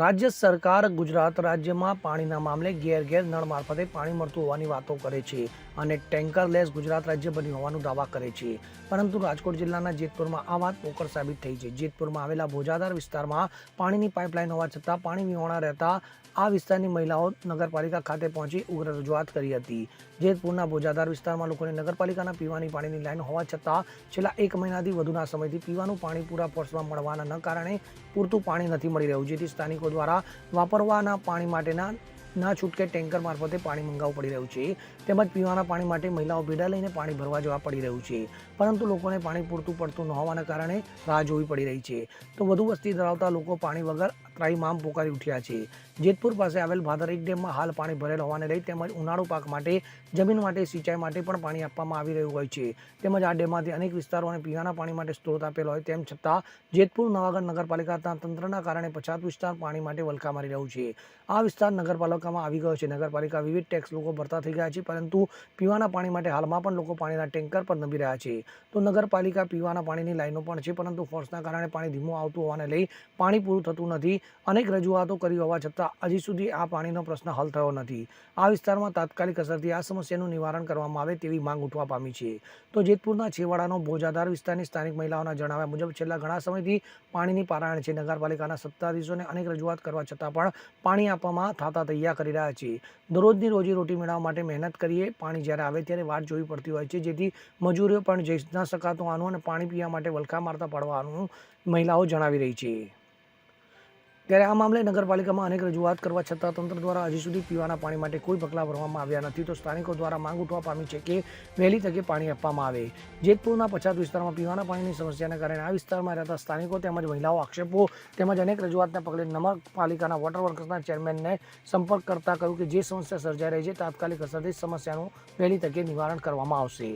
રાજ્ય સરકાર ગુજરાત રાજ્યમાં પાણીના મામલે ઘેર ઘેર નળ મારફતે પાણી મળતું હોવાની વાતો કરે છે અને ટેન્કરલેસ ગુજરાત રાજ્ય બન્યું હોવાનું દાવા કરે છે. પરંતુ રાજકોટ જિલ્લાના જેતપુરમાં આ વાત પોકર સાબિત થઈ છે. જેતપુરમાં આવેલા ભોજાદાર વિસ્તારમાં પાણીની પાઇપલાઇન હોવા છતાં પાણી વિહોણા રહેતા આ વિસ્તારની મહિલાઓ નગરપાલિકા ખાતે પહોંચી ઉગ્ર રજૂઆત કરી હતી. જેતપુરના ભોજાદાર વિસ્તારમાં લોકોને નગરપાલિકાના પીવાની પાણીની લાઇન હોવા છતાં છેલ્લા એક મહિનાથી વધુના સમયથી પીવાનું પાણી પૂરા ફોર્સમાં મળવાના કારણે પૂરતું પાણી નથી મળી રહ્યું. જેથી સ્થાનિકો દ્વારા વાપરવાના પાણી માટેના ના છૂટકે ટેન્કર મારફતે પાણી મંગાવવું પડી રહ્યું છે. તેમજ પીવાના પાણી માટે મહિલાઓ ભેડા લઈને પાણી ભરવા જવા પડી રહ્યું છે. પરંતુ લોકોને પાણી પૂરતું પડતું ન હોવાના કારણે રાહ જોવી પડી રહી છે. તો વધુ વસ્તી ધરાવતા લોકો પાણી વગર ત્રાઈમામ પોકારી ઉઠ્યા છે. જેતપુર પાસે આવેલ ભાદર એક ડેમમાં હાલ પાણી ભરેલ હોવાને લઈ તેમજ ઉનાળુ પાક માટે, જમીન માટે, સિંચાઈ માટે પણ પાણી આપવામાં આવી રહ્યું હોય છે. તેમજ આ ડેમમાંથી અનેક વિસ્તારોને પીવાના પાણી માટે સ્ત્રોત આપેલો હોય તેમ છતાં જેતપુર નવાગઢ નગરપાલિકાના તંત્રના કારણે પછાત વિસ્તાર પાણી માટે વલખા મારી રહ્યું છે. આ વિસ્તાર નગરપાલિકામાં આવી ગયો છે. નગરપાલિકા વિવિધ ટેક્સ લોકો ભરતા થઈ ગયા છે, પરંતુ પીવાના પાણી માટે હાલમાં પણ લોકો પાણીના ટેન્કર પર નભી રહ્યા છે. તો નગરપાલિકા પીવાના પાણીની લાઈનો પણ છે, પરંતુ ફોર્સના કારણે પાણી ધીમું આવતું હોવાને લઈ પાણી પૂરું થતું નથી. અનેક રજૂઆતો કરી હોવા છતાં હજી સુધી આ પાણીનો પ્રશ્ન હલ થયો નથી. આ વિસ્તારમાં તાત્કાલિક અસરથી આ સમસ્યાનું નિવારણ કરવામાં આવે તેવી માંગ ઉઠવા પામી છે. તો જેતપુરના છેવાડાનો ભોજાધાર વિસ્તારની સ્થાનિક મહિલાઓના જણાવ્યા મુજબ છેલ્લા ઘણા સમયથી પાણીની પારાયણ છે. નગરપાલિકાના સત્તાધીશોને અનેક રજૂઆત કરવા છતાં પણ પાણી આપવામાં થતા તૈયાર કરી રહ્યા છે દરરોજની રોજી રોટી મેળવવા માટે મહેનત કરીએ, પાણી જ્યારે આવે ત્યારે વાટ જોવી પડતી હોય છે. જેથી મજૂરીઓ પણ જઈ ન શકાતું આનું અને પાણી પીવા માટે વલખા મારતા પડવાનું મહિલાઓ જણાવી રહી છે. ત્યારે આ મામલે નગરપાલિકામાં અનેક રજૂઆત કરવા છતાં તંત્ર દ્વારા હજી સુધી પીવાના પાણી માટે કોઈ પગલાં ભરવામાં આવ્યા નથી. તો સ્થાનિકો દ્વારા માંગ ઉઠવા પામી છે કે વહેલી તકે પાણી આપવામાં આવે. જેતપુરના પછાત વિસ્તારમાં પીવાના પાણીની સમસ્યાને કારણે આ વિસ્તારમાં રહેતા સ્થાનિકો તેમજ મહિલાઓ આક્ષેપો તેમજ અનેક રજૂઆતના પગલે નગરપાલિકાના વોટર વર્કર્સના ચેરમેનને સંપર્ક કરતા કહ્યું કે જે સમસ્યા સર્જાઈ રહી છે તાત્કાલિક અસરથી સમસ્યાનું વહેલી તકે નિવારણ કરવામાં આવશે.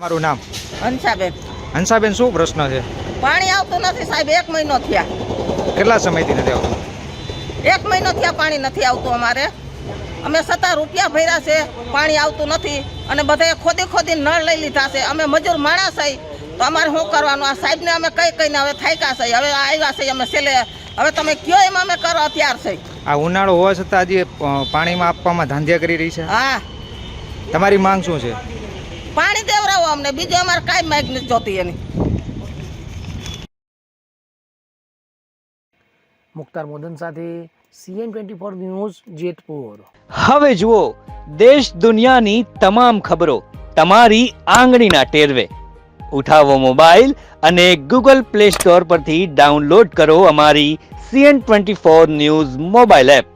મારું નામ? હંસાબેન. હંસાબેન શું પ્રશ્ન છે? પાણી આવતું નથી સાહેબ એક મહિનો થયા. કેટલા સમયથી નથી આવતું? એક મહિનો થયા પાણી નથી આવતું અમારે. અમે સત્તા રૂપિયા ભર્યા છે પાણી આવતું નથી અને બધાએ ખોદી ખોદી નળ લઈ લીધા છે. અમે મજૂર માણસ છે તો અમારે શું કરવાનું? આ સાહેબને અમે કઈ કહીને હવે થાક્યા છે. હવે આવ્યા છે અમે છેલ્લે. હવે તમે કયો એમ અમે કરો અત્યાર છે. આ ઉનાળો હોવા છતાં હજી પાણીમાં આપવામાં ધાંધ્યા કરી રહી છે? હા. તમારી માંગ શું છે? પાણી દેવરાવો અમને. બીજું અમારે કાંઈ માગ નથી જોતી એની. મુખ્તાર મોદન સાથે CN twenty four news Jetpur. હવે જુઓ, દેશ દુનિયાની તમામ ખબરો તમારી આંગળીના ટેરવે. ઉઠાવો મોબાઈલ અને ગૂગલ પ્લે સ્ટોર પરથી ડાઉનલોડ કરો અમારી CN twenty four news mobile app.